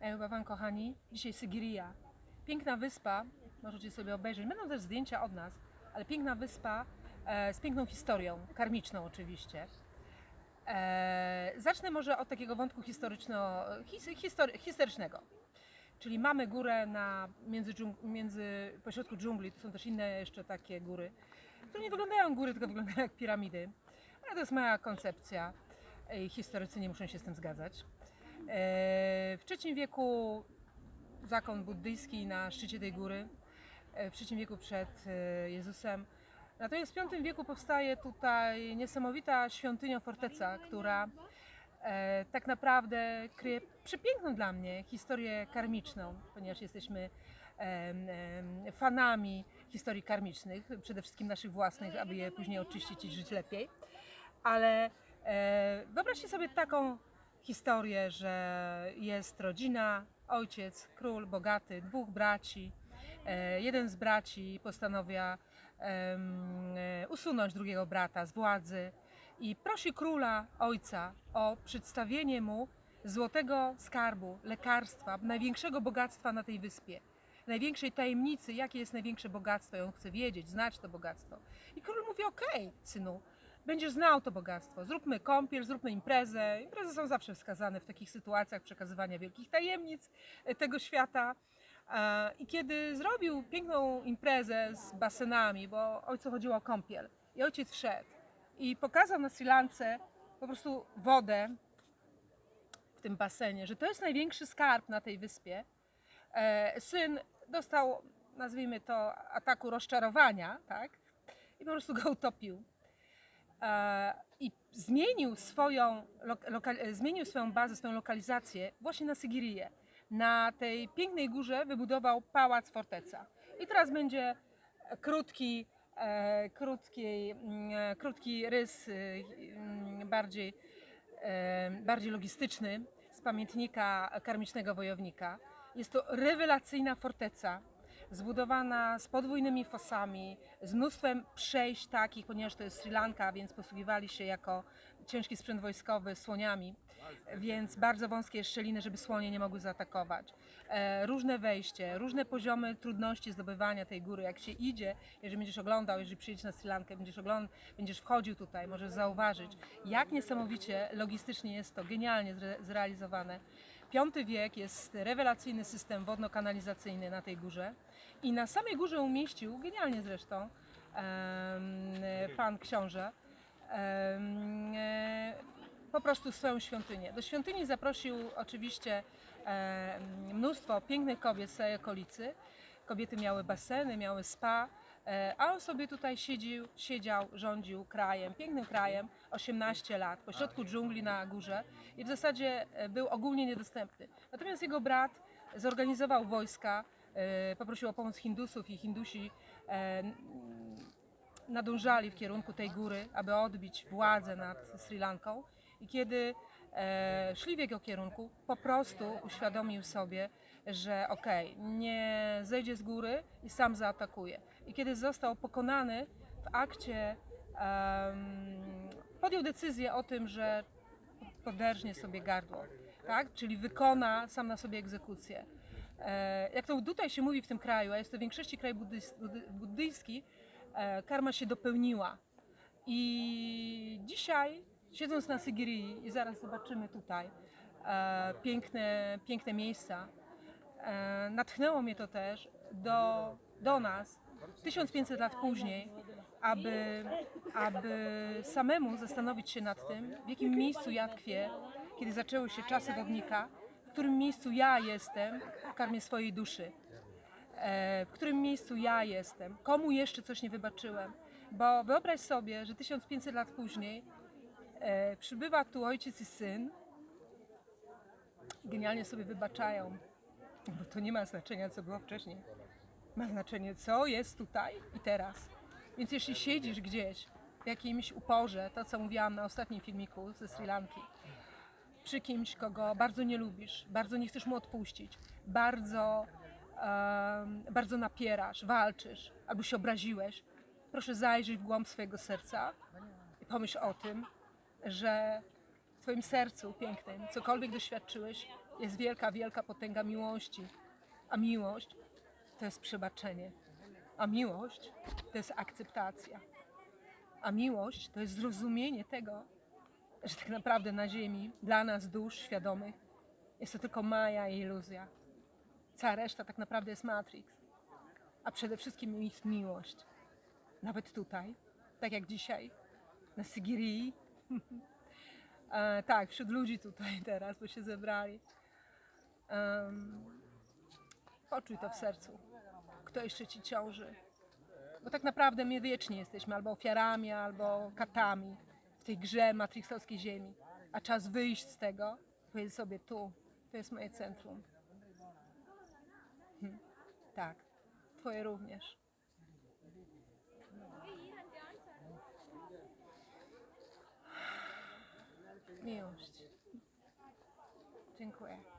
E, Chyba Wam kochani, dzisiaj Sygiria. Piękna wyspa, możecie sobie obejrzeć. Będą też zdjęcia od nas, ale piękna wyspa e, z piękną historią, karmiczną oczywiście. E, zacznę może od takiego wątku historyczno, his, history, historycznego. Czyli mamy górę na, między, między, pośrodku dżungli, tu są też inne jeszcze takie góry, które nie wyglądają góry, tylko wyglądają jak piramidy. Ale to jest moja koncepcja i historycy nie muszą się z tym zgadzać. E, W III wieku zakon buddyjski na szczycie tej góry, e, w III wieku przed e, Jezusem. Natomiast w V wieku powstaje tutaj niesamowita świątynia, forteca, która tak naprawdę kryje przepiękną dla mnie historię karmiczną, ponieważ jesteśmy fanami historii karmicznych, przede wszystkim naszych własnych, aby je później oczyścić i żyć lepiej. Ale wyobraźcie sobie taką historię, że jest rodzina, ojciec, król, bogaty, dwóch braci. E, jeden z braci postanawia e, usunąć drugiego brata z władzy i prosi króla, ojca, o przedstawienie mu złotego skarbu, lekarstwa, największego bogactwa na tej wyspie. Największej tajemnicy, jakie jest największe bogactwo, i on chce wiedzieć, znać to bogactwo. I król mówi: Okej, synu, będziesz znał to bogactwo. Zróbmy kąpiel, zróbmy imprezę. Imprezy są zawsze wskazane w takich sytuacjach przekazywania wielkich tajemnic e, tego świata. E, I kiedy zrobił piękną imprezę z basenami, bo ojcu chodziło o kąpiel, i ojciec wszedł i pokazał na Sri Lance po prostu wodę w tym basenie, że to jest największy skarb na tej wyspie. E, Syn dostał, nazwijmy to, ataku rozczarowania, tak? I po prostu go utopił. E, I zmienił swoją, lok- lokal, e, zmienił swoją bazę, swoją lokalizację właśnie na Sygirię. Na tej pięknej górze wybudował pałac forteca. I teraz będzie krótki, e, krótki, mm, krótki rys, mm, bardziej, bardziej logistyczny z pamiętnika karmicznego wojownika. Jest to rewelacyjna forteca, zbudowana z podwójnymi fosami, z mnóstwem przejść takich, ponieważ to jest Sri Lanka, więc posługiwali się jako ciężki sprzęt wojskowy słoniami, więc bardzo wąskie szczeliny, żeby słonie nie mogły zaatakować. E, różne wejście, różne poziomy trudności zdobywania tej góry. Jak się idzie, jeżeli będziesz oglądał, jeżeli przyjedziesz na Sri Lankę, będziesz, ogląd- będziesz wchodził tutaj, możesz zauważyć, jak niesamowicie logistycznie jest to genialnie zre- zrealizowane. Piąty wiek jest rewelacyjny system wodno-kanalizacyjny na tej górze i na samej górze umieścił, genialnie zresztą, pan książę, e, po prostu swoją świątynię. Do świątyni zaprosił oczywiście e, mnóstwo pięknych kobiet z całej okolicy. Kobiety miały baseny, miały spa, e, a on sobie tutaj siedził, siedział, rządził krajem, pięknym krajem, 18 lat, pośrodku dżungli na górze i w zasadzie był ogólnie niedostępny. Natomiast jego brat zorganizował wojska, poprosił o pomoc Hindusów i Hindusi e, nadążali w kierunku tej góry, aby odbić władzę nad Sri Lanką. I kiedy e, szli w jego kierunku, po prostu uświadomił sobie, że okej, nie zejdzie z góry i sam zaatakuje. I kiedy został pokonany w akcie, em, podjął decyzję o tym, że poderżnie sobie gardło, tak? czyli wykona sam na sobie egzekucję. E, jak to tutaj się mówi w tym kraju, a jest to w większości kraj buddys- buddy- buddyjski, e, karma się dopełniła. I dzisiaj, siedząc na Sygirii, i zaraz zobaczymy tutaj e, piękne, piękne miejsca, natchnęło mnie to też do, do nas 1500 lat później, aby, aby samemu zastanowić się nad tym, w jakim miejscu ja tkwię, kiedy zaczęły się czasy wodnika, w którym miejscu ja jestem w karmie swojej duszy e, w którym miejscu ja jestem, komu jeszcze coś nie wybaczyłem. Bo wyobraź sobie, że 1500 lat później e, przybywa tu ojciec i syn, genialnie sobie wybaczają, bo to nie ma znaczenia, co było wcześniej. Ma znaczenie, co jest tutaj i teraz. Więc jeśli siedzisz gdzieś w jakimś uporze, to co mówiłam na ostatnim filmiku ze Sri Lanki, przy kimś, kogo bardzo nie lubisz, bardzo nie chcesz mu odpuścić, bardzo, em, bardzo napierasz, walczysz, albo się obraziłeś, proszę zajrzyj w głąb swojego serca i pomyśl o tym, że w Twoim sercu pięknym, cokolwiek doświadczyłeś, jest wielka, wielka potęga miłości. A miłość to jest przebaczenie. A miłość to jest akceptacja. A miłość to jest zrozumienie tego, że tak naprawdę na Ziemi, dla nas dusz świadomych, jest to tylko maja i iluzja. Cała reszta tak naprawdę jest Matrix. A przede wszystkim jest miłość. Nawet tutaj, tak jak dzisiaj, na Sygirii. e, tak, wśród ludzi tutaj teraz, bo się zebrali. Em, poczuj to w sercu. Kto jeszcze ci ciąży? Bo tak naprawdę my wiecznie jesteśmy albo ofiarami, albo katami tej grze matrixowskiej ziemi. A czas wyjść z tego, powiedzieć sobie tu, to jest moje centrum. Hm. Tak, twoje również. Miłość. Dziękuję.